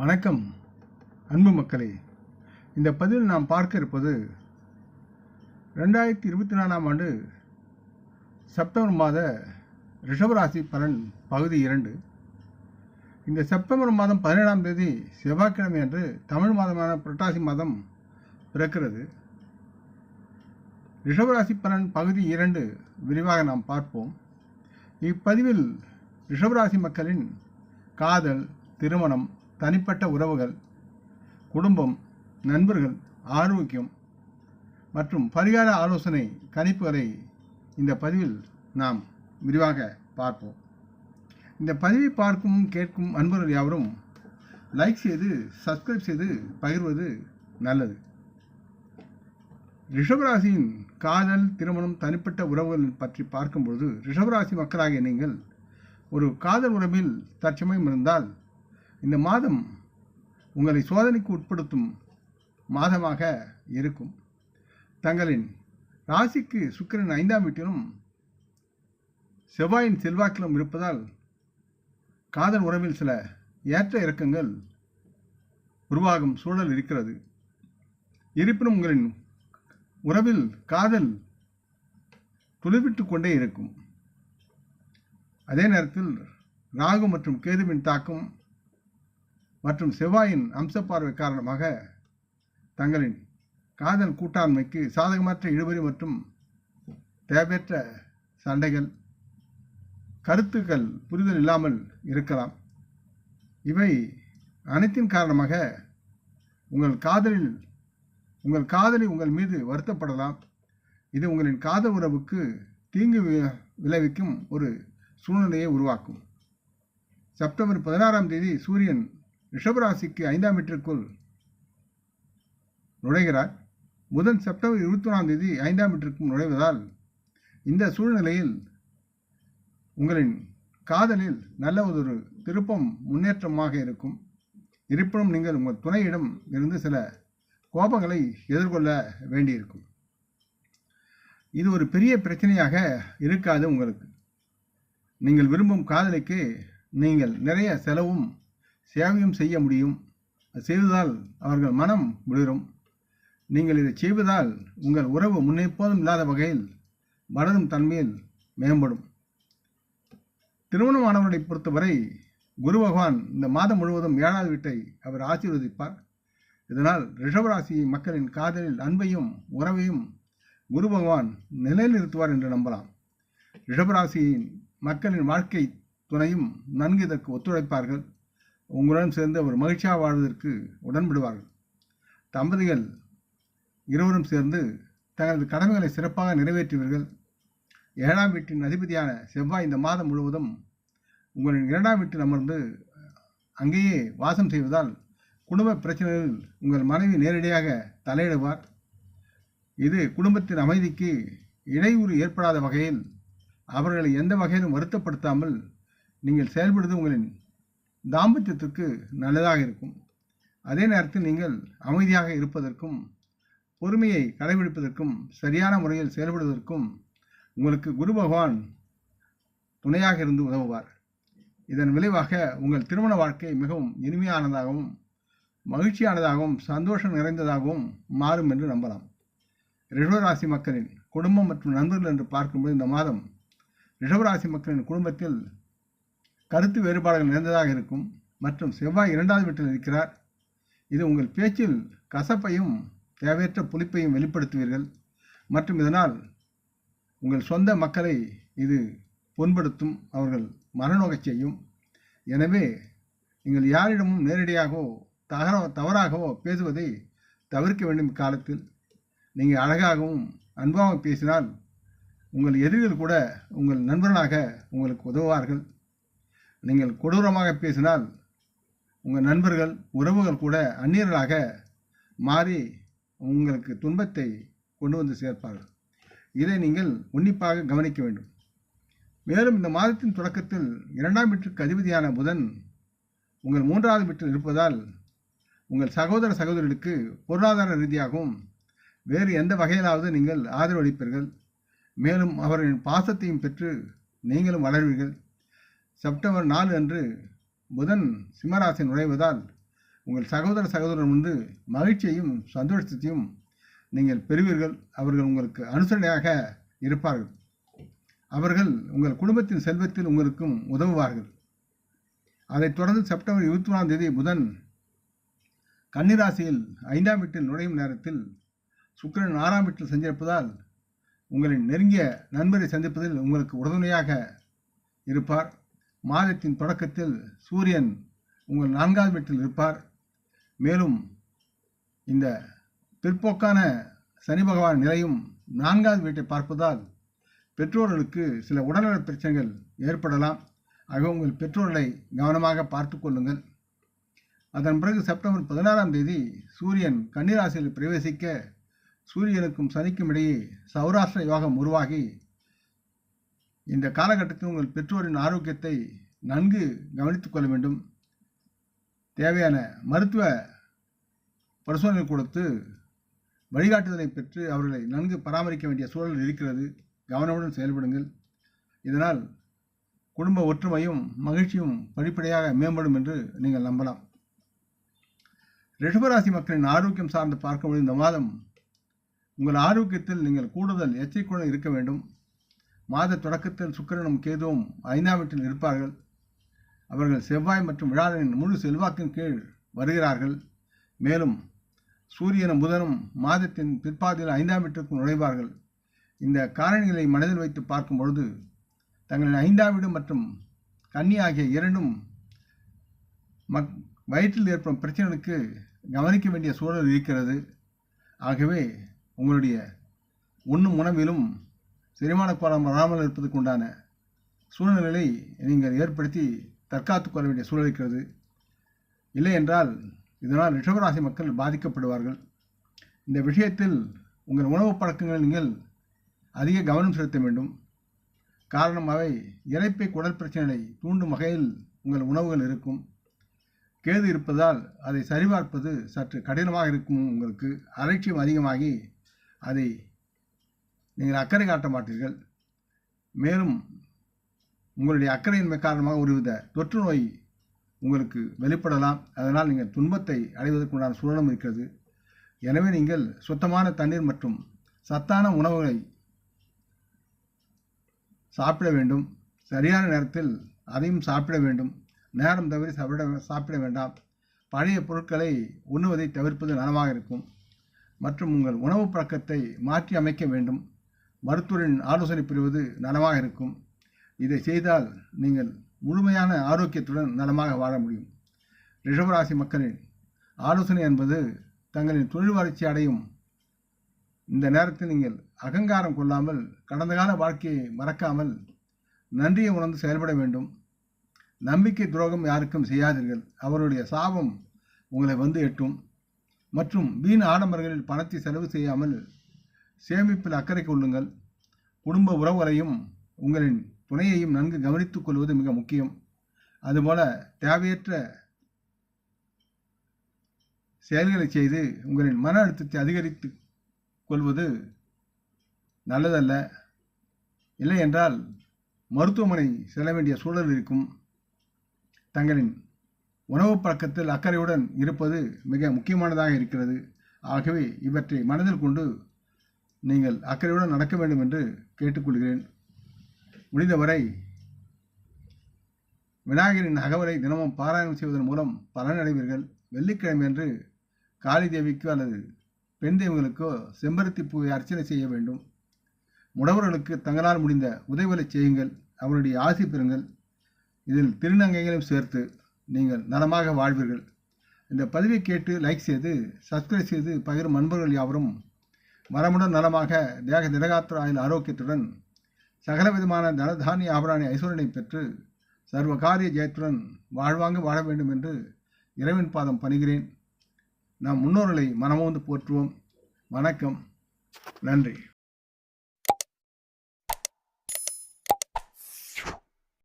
வணக்கம் அன்பு மக்களே. இந்த பதிவில் நாம் பார்க்க இருப்பது ரெண்டாயிரத்தி இருபத்தி நாலாம் ஆண்டு செப்டம்பர் மாத ரிஷபராசி பலன் பகுதி இரண்டு. இந்த செப்டம்பர் மாதம் பதினேழாம் தேதி செவ்வாய்க்கிழமை அன்று தமிழ் மாதமான புரட்டாசி மாதம் பிறக்கிறது. ரிஷபராசி பலன் பகுதி இரண்டு விரிவாக நாம் பார்ப்போம். இப்பதிவில் ரிஷபராசி மக்களின் காதல் திருமணம் தனிப்பட்ட உறவுகள் குடும்பம் நண்பர்கள் ஆரோக்கியம் மற்றும் பரிகார ஆலோசனை கணிப்புகளை இந்த பதிவில் நாம் விரிவாக பார்ப்போம். இந்த பதிவை பார்க்கும் கேட்கும் அன்பர்கள் யாவரும் லைக் செய்து சப்ஸ்கிரைப் செய்து பகிர்வது நல்லது. ரிஷபராசியின் காதல் திருமணம் தனிப்பட்ட உறவுகள் பற்றி பார்க்கும்பொழுது ரிஷபராசி மக்களாகிய நீங்கள் ஒரு காதல் உறவில் தற்சமயம் இருந்தால் இந்த மாதம் உங்களை சோதனைக்கு உட்படுத்தும் மாதமாக இருக்கும். தங்களின் ராசிக்கு சுக்கிரன் ஐந்தாம் வீட்டிலும் செவ்வாயின் செல்வாக்கிலும் இருப்பதால் காதல் உறவில் சில ஏற்ற இறக்கங்கள் உருவாகும் சூழல் இருக்கிறது. இருப்பினும் உங்களின் உறவில் காதல் துளிவிட்டு கொண்டே இருக்கும். அதே நேரத்தில் ராகு மற்றும் கேதுவின் தாக்கம் மற்றும் செவ்வாயின் அம்சப்பார்வை காரணமாக தங்களின் காதல் கூட்டாண்மைக்கு சாதகமற்ற இழுபறி மற்றும் தேவையற்ற சண்டைகள் கருத்துக்கள் புரிதல் இல்லாமல் இருக்கலாம். இவை அனைத்தின் காரணமாக உங்கள் காதலில் உங்கள் காதலி உங்கள் மீது வருத்தப்படலாம். இது உங்களின் காதல் உறவுக்கு தீங்கு வி- விளைவிக்கும் ஒரு சூழ்நிலையை உருவாக்கும். செப்டம்பர் பதினாறாம் தேதி சூரியன் ரிஷபராசிக்கு ஐந்தாம் வீட்டிற்குள் நுழைகிறார். புதன் செப்டம்பர் இருபத்தி ஒன்றாம் தேதி ஐந்தாம் வீட்டிற்கும் நுழைவதால் இந்த சூழ்நிலையில் உங்களின் காதலில் நல்ல ஒரு திருப்பம் முன்னேற்றமாக இருக்கும். இருப்பினும் நீங்கள் உங்கள் துணையிடம் இருந்து சில கோபங்களை எதிர்கொள்ள வேண்டியிருக்கும். இது ஒரு பெரிய பிரச்சனையாக இருக்காது உங்களுக்கு. நீங்கள் விரும்பும் காதலிக்கு நீங்கள் நிறைய செலவும் சேவையும் செய்ய முடியும். அது அவர்கள் மனம் விழுரும் நீங்கள் இதை செய்வதால் உங்கள் உறவு முன்னெப்போதும் இல்லாத வகையில் வளரும் தன்மையில் மேம்படும். திருமணமானவர்களை பொறுத்தவரை குரு பகவான் இந்த மாதம் முழுவதும் ஏழாவது வீட்டை அவர் ஆசீர்வதிப்பார். இதனால் ரிஷபராசி மக்களின் காதலில் அன்பையும் உறவையும் குரு பகவான் நிலைநிறுத்துவார் என்று நம்பலாம். ரிஷபராசியின் மக்களின் வாழ்க்கை துணையும் நன்கு இதற்கு ஒத்துழைப்பார்கள். உங்களுடன் சேர்ந்து அவர் மகிழ்ச்சியாக வாழ்வதற்கு உடன்படுவார்கள். தம்பதிகள் இருவரும் சேர்ந்து தங்களது கடமைகளை சிறப்பாக நிறைவேற்றுவீர்கள் ஏழாம் வீட்டின் அதிபதியான செவ்வாய் இந்த மாதம் முழுவதும் உங்களின் இரண்டாம் வீட்டில் அமர்ந்து அங்கேயே வாசம் செய்வதால் குடும்ப பிரச்சனைகளில் உங்கள் மனைவி நேரடியாக தலையிடுவார். இது குடும்பத்தின் அமைதிக்கு இடையூறு ஏற்படாத வகையில் அவர்களை எந்த வகையிலும் வருத்தப்படுத்தாமல் நீங்கள் செயல்படுவது உங்களின் தாம்பத்தியத்திற்கு நல்லதாக இருக்கும். அதே நேரத்தில் நீங்கள் அமைதியாக இருப்பதற்கும் பொறுமையை கடைபிடிப்பதற்கும் சரியான முறையில் செயல்படுவதற்கும் உங்களுக்கு குரு பகவான் துணையாக இருந்து உதவுவார். இதன் விளைவாக உங்கள் திருமண வாழ்க்கை மிகவும் இனிமையானதாகவும் மகிழ்ச்சியானதாகவும் சந்தோஷம் நிறைந்ததாகவும் மாறும் என்று நம்பலாம். ரிஷவராசி மக்களின் குடும்பம் மற்றும் நண்பர்கள் என்று பார்க்கும்போது இந்த மாதம் ரிஷவராசி மக்களின் குடும்பத்தில் கருத்து வேறுபாடுகள் நிறைந்ததாக இருக்கும். மற்றும் செவ்வாய் இரண்டாவது வீட்டில் இருக்கிறார். இது உங்கள் பேச்சில் கசப்பையும் தேவையற்ற புளிப்பையும் வெளிப்படுத்துவீர்கள். மற்றும் இதனால் உங்கள் சொந்த மக்களை இது புண்படுத்தும். அவர்கள் மனநோகச் செய்யும். எனவே நீங்கள் யாரிடமும் நேரடியாகவோ தகர தவறாகவோ பேசுவதை தவிர்க்க வேண்டும் காலத்தில் நீங்கள் அழகாகவும் அன்பாகவும் பேசினால் உங்கள் எதிரிகள் கூட உங்கள் நண்பர்களாக உங்களுக்கு உதவுவார்கள். நீங்கள் கொடூரமாக பேசினால் உங்கள் நண்பர்கள் உறவுகள் கூட அந்நியர்களாக மாறி உங்களுக்கு துன்பத்தை கொண்டு வந்து சேர்ப்பார்கள். இதை நீங்கள் உன்னிப்பாக கவனிக்க வேண்டும். மேலும் இந்த மாதத்தின் தொடக்கத்தில் இரண்டாம் வீட்டுக்கு அதிபதியான புதன் உங்கள் மூன்றாவது வீட்டில் இருப்பதால் உங்கள் சகோதர சகோதரிகளுக்கு பொருளாதார ரீதியாகவும் வேறு எந்த வகையிலாவது நீங்கள் ஆதரவளிப்பீர்கள். மேலும் அவர்களின் பாசத்தையும் பெற்று நீங்களும் வளர்வீர்கள். செப்டம்பர் நாலு அன்று புதன் சிம்மராசி நுழைவதால் உங்கள் சகோதர சகோதரர் வந்து மகிழ்ச்சியையும் சந்தோஷத்தையும் நீங்கள் பெறுவீர்கள். அவர்கள் உங்களுக்கு அனுசரணையாக இருப்பார்கள். அவர்கள் உங்கள் குடும்பத்தின் செல்வத்தில் உங்களுக்கும் உதவுவார்கள். அதைத் தொடர்ந்து செப்டம்பர் இருபத்தி ஒன்றாம் தேதி புதன் கன்னிராசியில் ஐந்தாம் வீட்டில் நுழையும் நேரத்தில் சுக்கிரன் ஆறாம் வீட்டில் செஞ்சிருப்பதால் உங்களின் நெருங்கிய நண்பரை சந்திப்பதில் உங்களுக்கு உறுதுணையாக இருப்பார். மாதத்தின் தொடக்கத்தில் சூரியன் உங்கள் நான்காவது வீட்டில் இருப்பார். மேலும் இந்த பிற்போக்கான சனி பகவான் நிலையும் நான்காவது வீட்டை பார்ப்பதால் பெற்றோர்களுக்கு சில உடல்நல பிரச்சனைகள் ஏற்படலாம். ஆக உங்கள் பெற்றோர்களை கவனமாக பார்த்து கொள்ளுங்கள். அதன் பிறகு செப்டம்பர் பதினாறாம் தேதி சூரியன் கன்னிராசியில் பிரவேசிக்க சூரியனுக்கும் சனிக்கும் இடையே சௌராஷ்டிர யோகம் உருவாகி இந்த காலகட்டத்தில் உங்கள் பெற்றோரின் ஆரோக்கியத்தை நன்கு கவனித்துக் கொள்ள வேண்டும். தேவையான மருத்துவ பரிசோதனை கொடுத்து வழிகாட்டுதலை பெற்று அவர்களை நன்கு பராமரிக்க வேண்டிய சூழல் இருக்கிறது. கவனமுடன் செயல்படுங்கள். இதனால் குடும்ப ஒற்றுமையும் மகிழ்ச்சியும் படிப்படியாக மேம்படும் என்று நீங்கள் நம்பலாம். ரிஷபராசி மக்களின் ஆரோக்கியம் சார்ந்து பார்க்கும்போது இந்த மாதம் உங்கள் ஆரோக்கியத்தில் நீங்கள் கூடுதல் எச்சரிக்கையுடன் இருக்க வேண்டும். மாத தொடக்கத்தில் சுக்கிரனும் கேதுவும் ஐந்தாம் வீட்டில் இருப்பார்கள். அவர்கள் செவ்வாய் மற்றும் விழாவின் முழு செல்வாக்கின் கீழ் வருகிறார்கள். மேலும் சூரியனும் புதனும் மாதத்தின் பிற்பாதியில் ஐந்தாம் வீட்டிற்கு நுழைவார்கள். இந்த காரணிகளை மனதில் வைத்து பார்க்கும் பொழுது தங்களின் ஐந்தாம் வீடு மற்றும் கன்னி ஆகிய இரண்டும் மக் வயிற்றில் ஏற்படும் பிரச்சனைகளுக்கு கவனிக்க வேண்டிய சூழல் இருக்கிறது. ஆகவே உங்களுடைய உண்ணும் உணவிலும் செரிமான கோலம் வராமல் இருப்பதற்கு உண்டான சூழ்நிலை நீங்கள் ஏற்படுத்தி தற்காத்துக் கொள்ள வேண்டிய சூழல் இருக்கிறது. இல்லை என்றால் இதனால் ரிஷபராசி மக்கள் பாதிக்கப்படுவார்கள். இந்த விஷயத்தில் உங்கள் உணவு பழக்கங்கள் நீங்கள் அதிக கவனம் செலுத்த வேண்டும். காரணம் அவை இறைப்பை குடல் பிரச்சனைகளை தூண்டும் வகையில் உங்கள் உணவுகள் இருக்கும். கேது இருப்பதால் அதை சரிபார்ப்பது சற்று கடினமாக இருக்கும் உங்களுக்கு. அலட்சியம் அதிகமாகி அதை நீங்கள் அக்கறை காட்ட மாட்டீர்கள். மேலும் உங்களுடைய அக்கறையின் காரணமாக ஒருவித தொற்று நோய் உங்களுக்கு வெளிப்படலாம். அதனால் நீங்கள் துன்பத்தை அடைவதற்குண்டான சூழலும் இருக்கிறது. எனவே நீங்கள் சுத்தமான தண்ணீர் மற்றும் சத்தான உணவுகளை சாப்பிட வேண்டும். சரியான நேரத்தில் அதையும் சாப்பிட வேண்டும். நேரம் தவறி சாப்பிட சாப்பிட வேண்டாம். பழைய பொருட்களை உண்ணுவதை தவிர்ப்பது நலமாக இருக்கும். மற்றும் உங்கள் உணவு பழக்கத்தை மாற்றி அமைக்க வேண்டும். மருத்துவரின் ஆலோசனை பெறுவது நலமாக இருக்கும். இதை செய்தால் நீங்கள் முழுமையான ஆரோக்கியத்துடன் நலமாக வாழ முடியும். ரிஷபராசி மக்களின் ஆலோசனை என்பது தங்களின் தொழில் வளர்ச்சி அடையும். இந்த நேரத்தில் நீங்கள் அகங்காரம் கொள்ளாமல் கடந்த கால வாழ்க்கையை மறக்காமல் நன்றியை உணர்ந்து செயல்பட வேண்டும். நம்பிக்கை துரோகம் யாருக்கும் செய்யாதீர்கள். அவருடைய சாபம் உங்களை வந்து எட்டும். மற்றும் வீண் ஆடம்பரங்களில் பணத்தை செலவு செய்யாமல் சேமிப்பில் அக்கறை கொள்ளுங்கள். குடும்ப உறவுகளையும் உங்களின் துணையையும் நன்கு கவனித்துக் கொள்வது மிக முக்கியம். அதுபோல தேவையற்ற செயல்களை செய்து உங்களின் மன அழுத்தத்தை அதிகரித்து கொள்வது நல்லதல்ல. இல்லை என்றால் மருத்துவமனை செல்ல வேண்டிய சூழல் இருக்கும். தங்களின் உணவு பழக்கத்தில் அக்கறையுடன் இருப்பது மிக முக்கியமானதாக இருக்கிறது. ஆகவே இவற்றை மனதில் கொண்டு நீங்கள் அக்கறையுடன் நடக்க வேண்டும் என்று கேட்டுக்கொள்கிறேன். முடிந்தவரை விநாயகரின் அகவலை தினமும் பாராயணம் செய்வதன் மூலம் பலனடைவீர்கள். வெள்ளிக்கிழமை அன்று காளி தேவிக்கோ அல்லது பெண் தெய்வங்களுக்கோ செம்பருத்தி பூவை அர்ச்சனை செய்ய வேண்டும். முடவர்களுக்கு தங்களால் முடிந்த உதவிகளை செய்யுங்கள். அவருடைய ஆசி பெறுங்கள். இதில் திருநங்கைகளையும் சேர்த்து நீங்கள் நலமாக வாழ்வீர்கள். இந்த பதிவை கேட்டு லைக் செய்து சப்ஸ்கிரைப் செய்து பகிரும் நண்பர்கள் யாவரும் மரமுடன் நலமாக தேக திடகாத்திர ஆயுள் ஆரோக்கியத்துடன் சகலவிதமான தனதானிய ஆபராணி ஐஸ்வரனை பெற்று சர்வ காரிய ஜெயத்துடன் வாழ்வாங்க வாழ வேண்டும் என்று இறைவன் பாதம் பணிகிறேன். நாம் முன்னோர்களை மனமோந்து போற்றுவோம். வணக்கம். நன்றி.